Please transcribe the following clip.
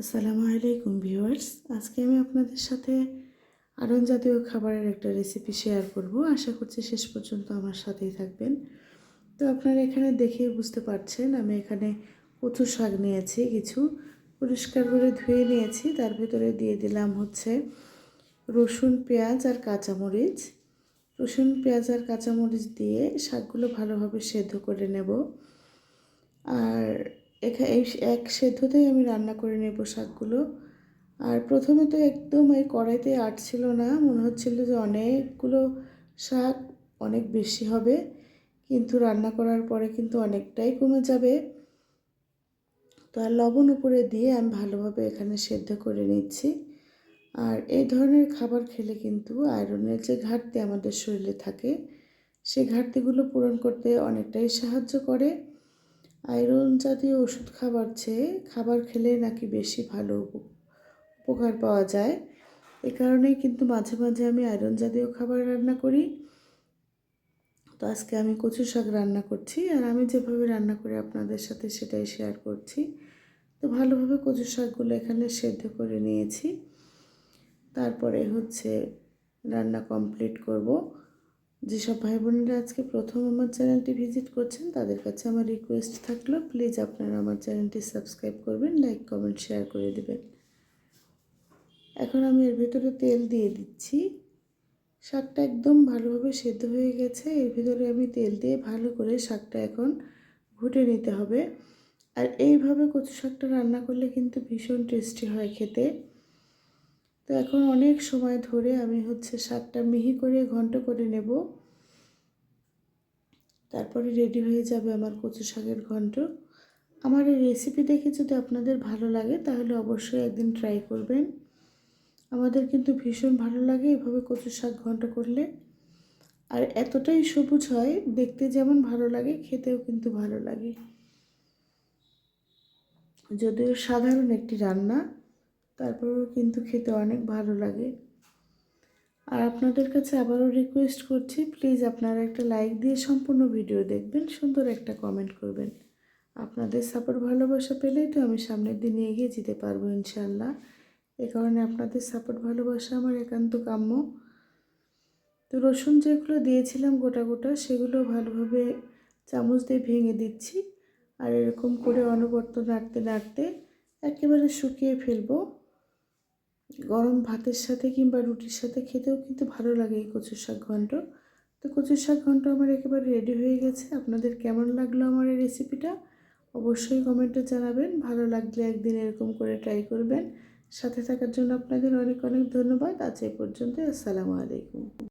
আসসালামু আলাইকুম ভিউয়ার্স। আজকে আমি আপনাদের সাথে আরন জাতীয় খাবারের একটা রেসিপি শেয়ার করব। আশা করছি শেষ পর্যন্ত আমার সাথেই থাকবেন। তো আপনারা এখানে দেখে বুঝতে পারছেন, আমি এখানে কচু শাক নিয়েছি, কিছু পরিষ্কার করে ধুয়ে নিয়েছি। তার ভিতরে দিয়ে দিলাম হচ্ছে রসুন, পেঁয়াজ আর কাঁচামরিচ। রসুন, পেঁয়াজ আর কাঁচামরিচ দিয়ে শাকগুলো ভালোভাবে সেদ্ধ করে নেব। আর এই এক সেদ্ধতেই আমি রান্না করে নেব শাকগুলো। আর প্রথমে তো একদম এই কড়াইতে আটছিল না, মনে হচ্ছিল যে অনেকগুলো শাক অনেক বেশি হবে, কিন্তু রান্না করার পরে কিন্তু অনেকটাই কমে যাবে। তো আর লবণ উপরে দিয়ে আমি ভালোভাবে এখানে সেদ্ধ করে নিচ্ছি। আর এই ধরনের খাবার খেলে কিন্তু আয়রনের যে ঘাটতি আমাদের শরীরে থাকে সেই ঘাটতিগুলো পূরণ করতে অনেকটাই সাহায্য করে। আয়রন জাতীয় ওষুধ খাবার চেয়ে খাবার খেলে নাকি বেশি ভালো উপকার পাওয়া যায়? এ কারণেই কিন্তু মাঝে মাঝে আমি আয়রন জাতীয় খাবার রান্না করি। তো আজকে আমি কচু শাক রান্না করছি আর আমি যেভাবে রান্না করি আপনাদের সাথে সেটাই শেয়ার করছি। তো ভালোভাবে কচু শাকগুলো এখানে সেদ্ধ করে নিয়েছি। তারপরে হচ্ছে রান্না কমপ্লিট করব। যেসব ভাই বোনেরা আজকে প্রথম আমার চ্যানেলটি ভিজিট করছেন, তাদের কাছে আমার রিকোয়েস্ট থাকল প্লিজ আপনারা আমার চ্যানেলটি সাবস্ক্রাইব করবেন লাইক কমেন্ট শেয়ার করে দেবেন। এখন আমি এর ভিতরে তেল দিয়ে দিচ্ছি। শাকটা একদম ভালোভাবে সেদ্ধ হয়ে গেছে, এর ভিতরে আমি তেল দিয়ে ভালো করে শাকটা এখন ঘুটে নিতে হবে। আর এইভাবে কচু শাকটা রান্না করলে কিন্তু ভীষণ টেস্টি হয় খেতে। তো এখন অনেক সময় ধরে আমি হচ্ছে শাকটা মিহি করে ঘন্ট করে নেব। তারপরে রেডি হয়ে যাবে আমার কচু শাকের ঘন্ট। আমার এই রেসিপি দেখে যদি আপনাদের ভালো লাগে, তাহলে অবশ্যই একদিন ট্রাই করবেন। আমাদের কিন্তু ভীষণ ভালো লাগে এভাবে কচু শাক ঘন্ট করলে। আর এতটাই সবুজ হয়, দেখতে যেমন ভালো লাগে, খেতেও কিন্তু ভালো লাগে। যদিও সাধারণ একটি রান্না তারপরেও কিন্তু খেতে অনেক ভালো লাগে। আর আপনাদের কাছে আবারও রিকোয়েস্ট করছি প্লিজ আপনারা একটা লাইক দিয়ে সম্পূর্ণ ভিডিও দেখবেন, সুন্দর একটা কমেন্ট করবেন। আপনাদের সাপোর্ট ভালোবাসা পেলেই তো আমি সামনের দিনে এগিয়ে যেতে পারব ইনশাল্লাহ এ কারণে আপনাদের সাপোর্ট ভালোবাসা আমার একান্ত কাম্য। তো রসুন যেগুলো দিয়েছিলাম গোটা গোটা, সেগুলো ভালোভাবে চামচ দিয়ে ভেঙে দিচ্ছি। আর এরকম করে অনবর্ত নাড়তে নাড়তে একেবারে শুকিয়ে ফেলব। গরম ভাতের সাথে কিংবা রুটির সাথে খেতেও কিন্তু ভালো লাগে এই কচুর শাক ঘন্ট। তো কচুর শাক ঘন্ট আমার একেবারে রেডি হয়ে গেছে। আপনাদের কেমন লাগল আমার এই রেসিপিটা অবশ্যই কমেন্টে জানাবেন। ভালো লাগলে একদিন এরকম করে ট্রাই করবেন। সাথে থাকার জন্য আপনাদের অনেক অনেক ধন্যবাদ। আজ এ পর্যন্ত আসসালামু আলাইকুম।